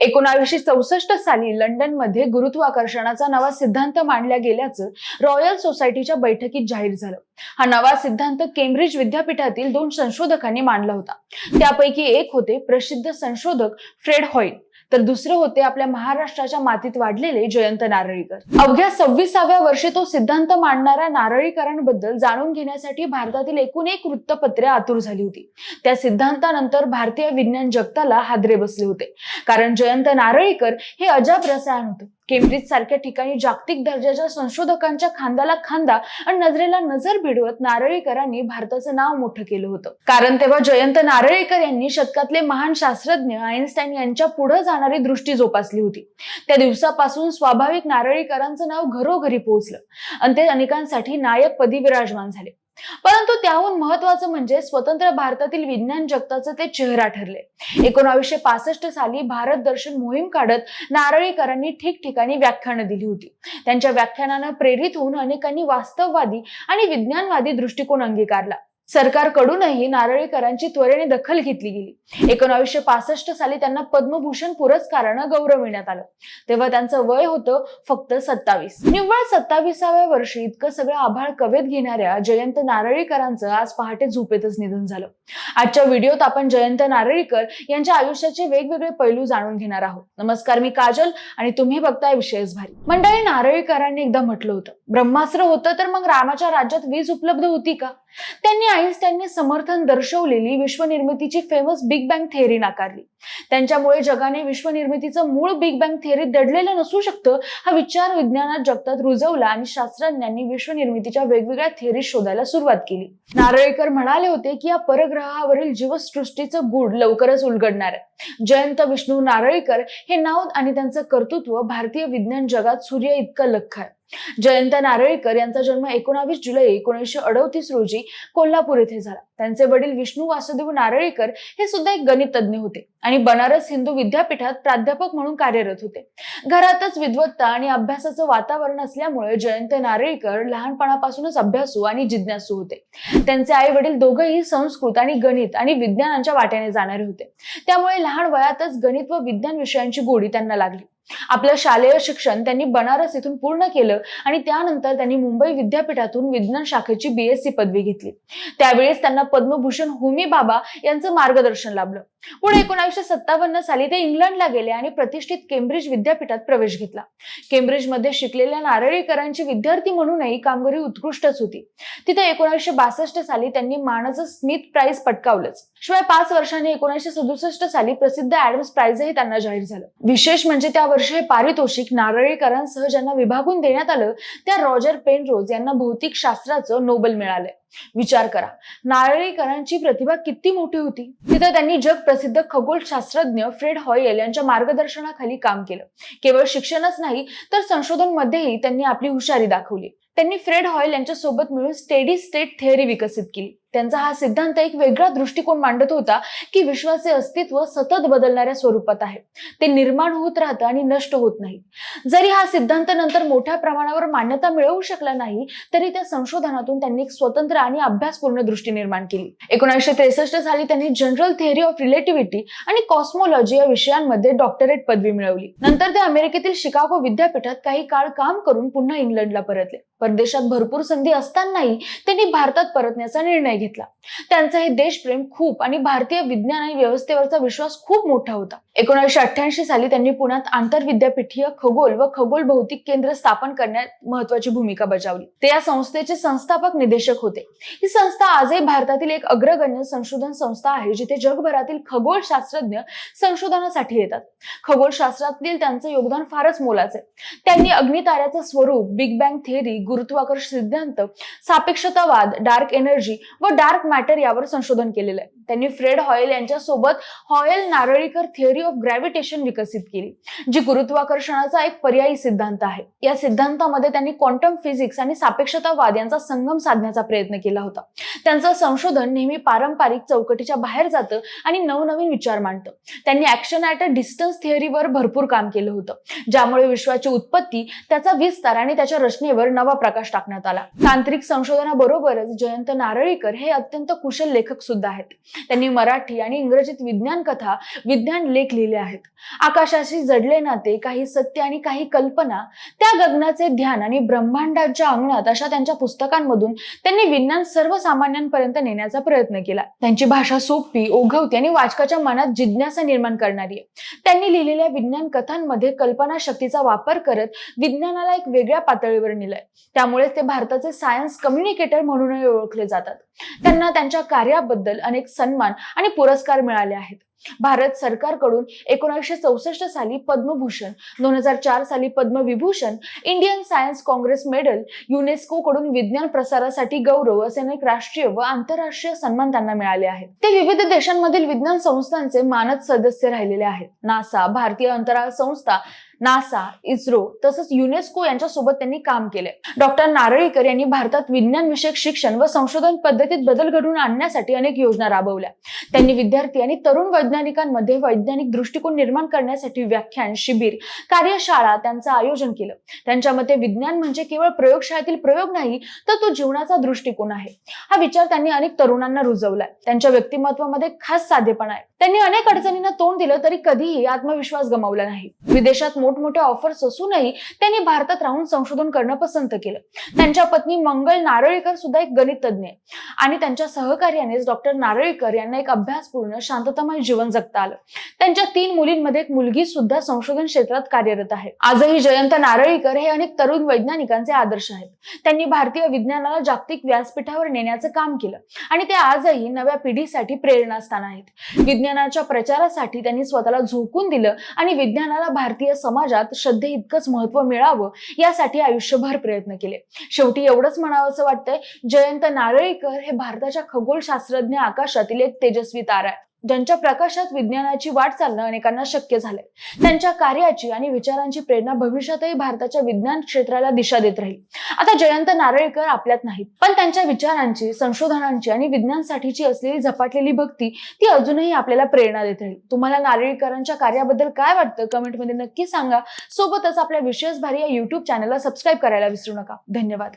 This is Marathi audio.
एकोणावीसशे चौसष्ट साली लंडनमध्ये गुरुत्वाकर्षणाचा नवा सिद्धांत मांडला गेल्याचं रॉयल सोसायटीच्या बैठकीत जाहीर झालं. हा नवा सिद्धांत केम्ब्रिज विद्यापीठातील दोन संशोधकांनी मांडला होता. त्यापैकी एक होते प्रसिद्ध संशोधक फ्रेड हॉईल तर दुसरे होते आपल्या महाराष्ट्राच्या मातीत वाढलेले जयंत नारळीकर. अवघ्या सव्वीसाव्या वर्षी तो सिद्धांत मांडणाऱ्या नारळीकरांबद्दल जाणून घेण्यासाठी भारतातील एकूण एक वृत्तपत्रे आतुर झाली होती. त्या सिद्धांतानंतर भारतीय विज्ञान जगताला हादरे बसले होते. कारण जयंत नारळीकर हे अजब रसायन होतं. केम्ब्रिज सारख्या ठिकाणी जागतिक दर्जाच्या संशोधकांच्या खांद्याला खांदा आणि नजरेला नजर भिडवत नारळीकरांनी भारताचं नाव मोठं केलं होतं. कारण तेव्हा जयंत नारळीकर यांनी शतकातले महान शास्त्रज्ञ आईन्स्टाईन यांच्या पुढे जाणारी दृष्टी जोपासली होती. त्या दिवसापासून स्वाभाविक नारळीकरांचं नाव घरोघरी पोहोचलं आणि ते अनेकांसाठी नायक पदी विराजमान झाले. परंतु त्याहून महत्वाचं म्हणजे स्वतंत्र भारतातील विज्ञान जगताचं ते चेहरा ठरले. एकोणावीसशे पासष्ट साली भारत दर्शन मोहीम काढत नारळीकरांनी ठिकठिकाणी व्याख्यानं दिली होती. त्यांच्या व्याख्यानानं प्रेरित होऊन अनेकांनी वास्तववादी आणि विज्ञानवादी दृष्टिकोन अंगीकारला. सरकारकडूनही नारळीकरांची त्वरेने दखल घेतली गेली. एकोणावीसशे पासष्ट साली त्यांना पद्मभूषण पुरस्कारानं गौरविण्यात आलं. तेव्हा त्यांचं वय होतं फक्त सत्तावीस. निव्वळ सत्तावीसाव्या वर्षी इतकं सगळं आभाळ कवेत घेणाऱ्या जयंत नारळीकरांचं आज पहाटे झोपेतच निधन झालं. आजच्या व्हिडिओत आपण जयंत नारळीकर यांच्या आयुष्याचे वेगवेगळे पैलू जाणून घेणार आहोत. नमस्कार मी काजल आणि तुम्ही बघताय विशेष भारी. मंडळी नारळीकरांनी एकदा म्हटलं होतं ब्रह्मास्त्र होतं तर मग रामाच्या राज्यात वीज उपलब्ध होती का? त्यांनी आईन्स्टाईनने समर्थन दर्शवलेली विश्वनिर्मितीची फेमस बिग बँग थेअरी नाकारली. त्यांच्यामुळे जगाने विश्वनिर्मितीचं मूळ बिग बँग थेअरी दडलेलं नसू शकतं हा विचार विज्ञानात जगतात रुजवला आणि शास्त्रज्ञांनी विश्वनिर्मितीच्या वेगवेगळ्या थेअरी शोधायला सुरुवात केली. नारळीकर म्हणाले होते की या परग्रहावरील जीवसृष्टीचं गूढ लवकरच उलगडणार आहे. जयंत विष्णू नारळीकर हे नाव आणि त्यांचं कर्तृत्व भारतीय विज्ञान जगात सूर्य इतकं लख आहे. जयंत नारळीकर यांचा जन्म एकोणावीस जुलै एकोणीसशे अडतीस रोजी कोल्हापूर येथे झाला. त्यांचे वडील विष्णू वासुदेव नारळीकर हे सुद्धा एक गणित होते आणि बनारस हिंदू विद्यापीठात प्राध्यापक म्हणून कार्यरत होते. घरातच विद्वत्ता आणि अभ्यासाचं वातावरण असल्यामुळे जयंत नारळीकर लहानपणापासूनच अभ्यासू आणि जिज्ञासू होते. त्यांचे आई वडील दोघंही संस्कृत आणि गणित आणि विज्ञानाच्या वाट्याने जाणारे होते. त्यामुळे लहान वयातच गणित व विज्ञान विषयांची गोडी त्यांना लागली. आपलं शालेय शिक्षण त्यांनी बनारस इथून पूर्ण केलं आणि त्यानंतर त्यांनी मुंबई विद्यापीठातून विज्ञान शाखेची बीएससी पदवी घेतली. त्यावेळेस त्यांना पद्मभूषण होमी बाबा यांचं मार्गदर्शन लाभलं. पुढे एकोणीसशे सत्तावन्न साली ते इंग्लंडला गेले आणि प्रतिष्ठित केम्ब्रिज विद्यापीठात प्रवेश घेतला. केम्ब्रिजमध्ये शिकलेल्या नारळीकरांची विद्यार्थी म्हणूनही कामगिरी उत्कृष्टच होती. तिथे एकोणीसशे बासष्ट साली त्यांनी मानाचं स्मिथ प्राइज पटकावलंच. शिवाय पाच वर्षांनी एकोणीसशे सदुसष्ट साली प्रसिद्ध ऍडम्स प्राइजही त्यांना जाहीर झालं. विशेष म्हणजे त्या वर्ष हे पारितोषिक नारळीकरांसह ज्यांना विभागून देण्यात आलं. त्या रॉजर पेनरोज यांना भौतिक शास्त्राचं नोबेल मिळालंय विचार करा नारळीकरांची प्रतिभा किती मोठी होती? तिथे त्यांनी जग प्रसिद्ध खगोलशास्त्रज्ञ फ्रेड हॉयल यांच्या मार्गदर्शनाखाली काम केलं. केवळ शिक्षणच नाही तर संशोधन मध्येही त्यांनी आपली हुशारी दाखवली. त्यांनी फ्रेड हॉयल यांच्या सोबत मिळून स्टेडी स्टेट थेअरी विकसित केली. त्यांचा हा सिद्धांत एक वेगळा दृष्टिकोन मांडत होता की विश्वाचे अस्तित्व सतत बदलणाऱ्या स्वरूपात आहे. ते निर्माण होत राहतं आणि नष्ट होत नाही. जरी हा सिद्धांत नंतर मोठ्या प्रमाणावर मान्यता मिळवू शकला नाही तरी त्या संशोधनातून त्यांनी एक स्वतंत्र आणि अभ्यासपूर्ण दृष्टी निर्माण केली. एकोणीसशे त्रेसष्ट साली त्यांनी जनरल थेअरी ऑफ रिलेटिव्हिटी आणि कॉस्मोलॉजी या विषयांमध्ये डॉक्टरेट पदवी मिळवली. नंतर ते अमेरिकेतील शिकागो विद्यापीठात काही काळ काम करून पुन्हा इंग्लंडला परतले. परदेशात भरपूर संधी असतानाही त्यांनी भारतात परतण्याचा निर्णय घेतला. घेतला. त्यांचं हे देशप्रेम खूप आणि भारतीय विज्ञान आणि व्यवस्थेवरचा विश्वास खूप मोठा होता. एकोणीसशे अठ्ठ्याऐंशी साली त्यांनी पुण्यात आंतरविद्यापीठीय खगोल व खगोल भौतिक केंद्र स्थापन करण्यात महत्वाची भूमिका बजावली. ते या संस्थेचे संस्थापक निदेशक होते. ही संस्था आजही भारतातील एक अग्रगण्य संशोधन संस्था आहे जिथे जगभरातील खगोल शास्त्रज्ञ संशोधनासाठी येतात. खगोलशास्त्रातील त्यांचं योगदान फारच मोलाचे त्यांनी अग्निताऱ्याचं स्वरूप बिग बँग थिअरी गुरुत्वाकर्ष सिद्धांत सापेक्षतावाद डार्क एनर्जी व डार्क मॅटर यावर संशोधन केलेलं आहे. त्यांनी फ्रेड हॉयल यांच्या सोबत Hoyle Narlikar theory of gravitation विकसित केली जी गुरुत्वाकर्षणाचा एक पर्यायी सिद्धांत आहे. या सिद्धांतामध्ये त्यांनी क्वांटम फिजिक्स आणि सापेक्षतावाद यांचा संगम साधण्याचा प्रयत्न केला होता. त्यांचं संशोधन नेहमी पारंपरिक चौकटीच्या बाहेर जातं आणि नवनवीन विचार मांडतं. त्यांनी ऍक्शन ऍट अ डिस्टन्स थिअरीवर भरपूर काम केलं होतं. ज्यामुळे विश्वाची उत्पत्ती त्याचा विस्तार आणि त्याच्या रचनेवर नवा प्रकाश टाकण्यात आला. तांत्रिक संशोधनाबरोबरच जयंत नारळीकर हे अत्यंत कुशल लेखक सुद्धा आहेत. त्यांनी मराठी आणि इंग्रजीत विज्ञान कथा विज्ञान लेख लिहिले आहेत. आकाशाशी जडले नाते काही सत्य आणि काही कल्पना त्या गगनाचे ध्यान आणि ब्रह्मांडाच्या अंगणात अशा त्यांच्या पुस्तकांमधून त्यांनी विज्ञान सर्वसामान्य सर्वसामान्यांपर्यंत नेण्याचा प्रयत्न केला. त्यांची भाषा सोपी ओघवती आणि वाचकाच्या मनात जिज्ञासा निर्माण करणारी आहे. त्यांनी लिहिलेल्या विज्ञान कथांमध्ये कल्पना शक्तीचा वापर करत विज्ञानाला एक वेगळ्या पातळीवर नेलंय. त्यामुळे ते भारताचे सायन्स कम्युनिकेटर म्हणूनही ओळखले जातात. त्यांना त्यांच्या कार्याबद्दल अनेक सन्मान आणि पुरस्कार मिळाले आहेत. भारत सरकारकडून एकोणीसशे चौसष्ट साली पद्मभूषण दोन हजार चार साली Padma Vibhushan Indian science congress medal UNESCO कडून विज्ञान प्रसारासाठी गौरव असे अनेक राष्ट्रीय व आंतरराष्ट्रीय सन्मान त्यांना मिळाले आहेत. ते विविध देशांमधील विज्ञान संस्थांचे मानद सदस्य राहिलेले आहेत. नासा भारतीय अंतराळ संस्था नासा इस्रो तसंच युनेस्को यांच्या सोबत त्यांनी काम केले. डॉक्टर नारळीकर यांनी भारतात विज्ञान विषयक शिक्षण व संशोधन प्रगतीत बदल घडवून आणण्यासाठी अनेक योजना राबवल्या. त्यांनी विद्यार्थी आणि तरुण वैज्ञानिकांमध्ये वैज्ञानिक दृष्टिकोन निर्माण करण्यासाठी व्याख्यान शिबिर कार्यशाळा त्यांचं आयोजन केलं. त्यांच्या मते विज्ञान म्हणजे केवळ प्रयोगशाळेतील प्रयोग नाही तर तो जीवनाचा दृष्टिकोन आहे. हा विचार त्यांनी अनेक तरुणांना रुजवलाय. त्यांच्या व्यक्तिमत्वामध्ये खास साधेपणा आहे. त्यांनी अनेक अडचणींना तोंड दिलं तरी कधीही आत्मविश्वास गमावला नाही. विदेशात मोठमोठ्या ऑफर्स असूनही त्यांनी भारतात राहून संशोधन करणं पसंत केलं. त्यांच्या पत्नी मंगल नारळीकर सुद्धा एक गणित तज्ज्ञ आणि त्यांच्या सहकार्यानेच डॉक्टर नारळीकर यांना एक अभ्यासपूर्ण शांततामय जीवन जगता आलं. त्यांच्या तीन मुलींमध्ये एक मुलगी सुद्धा संशोधन क्षेत्रात कार्यरत आहे. आजही जयंत नारळीकर हे अनेक तरुण वैज्ञानिकांचे आदर्श आहेत. त्यांनी भारतीय विज्ञानाला जागतिक व्यासपीठावर नेण्याचं काम केलं. आणि ते आजही नव्या पिढीसाठी प्रेरणास्थान आहेत. विज्ञानाच्या प्रचारासाठी त्यांनी स्वतःला झोकून दिलं आणि विज्ञानाला भारतीय समाजात श्रद्धे इतकंच महत्त्व मिळावं यासाठी आयुष्यभर प्रयत्न केले. शेवटी एवढंच म्हणावं असं वाटतंय जयंत नारळीकर हे भारताच्या खगोलशास्त्रज्ञ आकाशातील एक तेजस्वी तारा आहे. ज्यांच्या प्रकाशात विज्ञानाची वाट चालणं अनेकांना शक्य झालंय. त्यांच्या कार्याची आणि विचारांची प्रेरणा भविष्यातही भारताच्या विज्ञान क्षेत्राला दिशा देत राहील. आता जयंत नारळीकर आपल्यात नाहीत पण त्यांच्या विचारांची संशोधनांची आणि विज्ञानसाठीची असलेली झपाटलेली भक्ती ती अजूनही आपल्याला प्रेरणा देत राहील. तुम्हाला नारळीकरांच्या कार्याबद्दल काय वाटतं? कमेंटमध्ये नक्की सांगा. सोबतच आपल्या विशेष भारी या युट्यूब चॅनलला सबस्क्राईब करायला विसरू नका. धन्यवाद.